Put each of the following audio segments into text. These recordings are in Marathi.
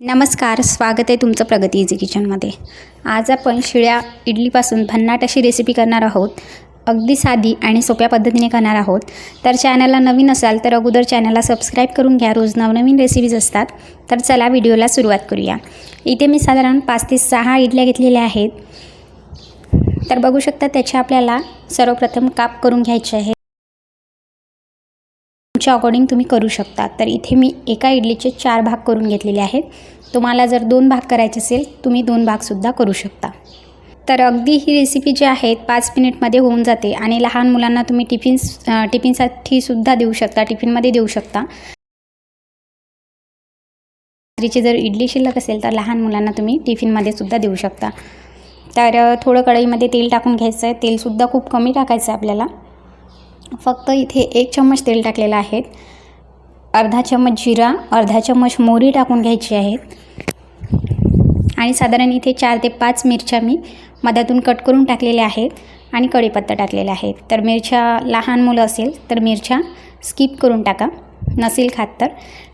नमस्कार स्वागत आहे तुमचं प्रगती इझी किचनमध्ये आज आपण शिळ्या इडलीपासून भन्नाट अशी रेसिपी करणार आहोत. अगदी साधी आणि सोप्या पद्धतीने करणार आहोत. तर चॅनलला नवीन असाल तर अगोदर चॅनलला सबस्क्राईब करून घ्या. रोज नवनवीन रेसिपीज असतात. तर चला व्हिडिओला सुरुवात करूया. इथे मी साधारण पाच ते सहा इडल्या घेतलेल्या आहेत. तर बघू शकता त्याचे आपल्याला सर्वप्रथम काप करून घ्यायचे आहे. तुमच्या अकॉर्डिंग तुम्ही करू शकता. तर इथे मी एका इडलीचे चार भाग करून घेतलेले आहेत. तुम्हाला जर दोन भाग करायचे असेल तुम्ही दोन भागसुद्धा करू शकता. तर अगदी ही रेसिपी जी आहे पाच मिनिटमध्ये होऊन जाते आणि लहान मुलांना तुम्ही टिफिन्स टिफिनसाठी सुद्धा देऊ शकता टिफिनमध्ये देऊ शकता. रात्रीची जर इडली शिल्लक असेल तर लहान मुलांना तुम्ही टिफिनमध्ये सुद्धा देऊ शकता. तर थोडं कढईमध्ये तेल टाकून घ्यायचं आहे तेलसुद्धा खूप कमी टाकायचं आहे आपल्याला. फक्त इथे एक चम्मच तेल टाकलेलं आहे. अर्धा चम्मच जिरा अर्धा चम्मच मोहरी टाकून घ्यायची आहे. आणि साधारण इथे चार ते पाच मिरच्या मी मधातून कट करून टाकलेल्या आहेत आणि कढीपत्ता टाकलेला आहे. तर मिरच्या लहान मुलं असेल तर मिरच्या स्किप करून टाका. नसेल खात तर.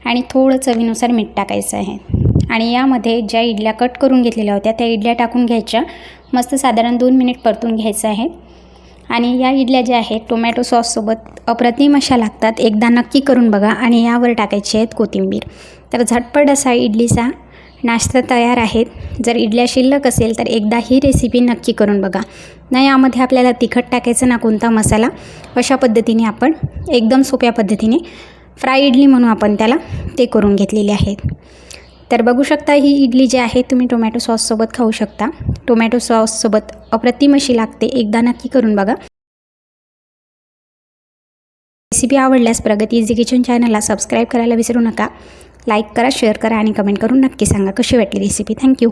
आणि थोडं चवीनुसार मीठ टाकायचं आहे. आणि यामध्ये ज्या इडल्या कट करून घेतलेल्या होत्या त्या इडल्या टाकून घ्यायच्या. मस्त साधारण दोन मिनिट परतून घ्यायचं आहे. आणि या इडल्या ज्या आहेत टोमॅटो सॉससोबत अप्रतिम अशा लागतात. एकदा नक्की करून बघा आणि यावर टाकायची आहेत कोथिंबीर. तर झटपट असा इडलीचा नाश्ता तयार आहेत जर इडल्या शिल्लक असेल तर एकदा ही रेसिपी नक्की करून बघा. ना यामध्ये आपल्याला तिखट टाकायचं ना कोणता मसाला अशा पद्धतीने आपण एकदम सोप्या पद्धतीने फ्राय इडली म्हणून आपण त्याला ते करून घेतलेले आहेत. तर बघू शकता ही इडली जी आहे तुम्ही टोमॅटो सॉससोबत खाऊ शकता. टोमॅटो सॉससोबत अप्रतिम अशी लागते. एकदा नक्की करून बघा. रेसिपी आवडल्यास प्रगती इझी किचन चॅनलला सबस्क्राईब करायला विसरू नका. लाईक करा शेअर करा आणि कमेंट करून नक्की सांगा कशी वाटली रेसिपी थँक्यू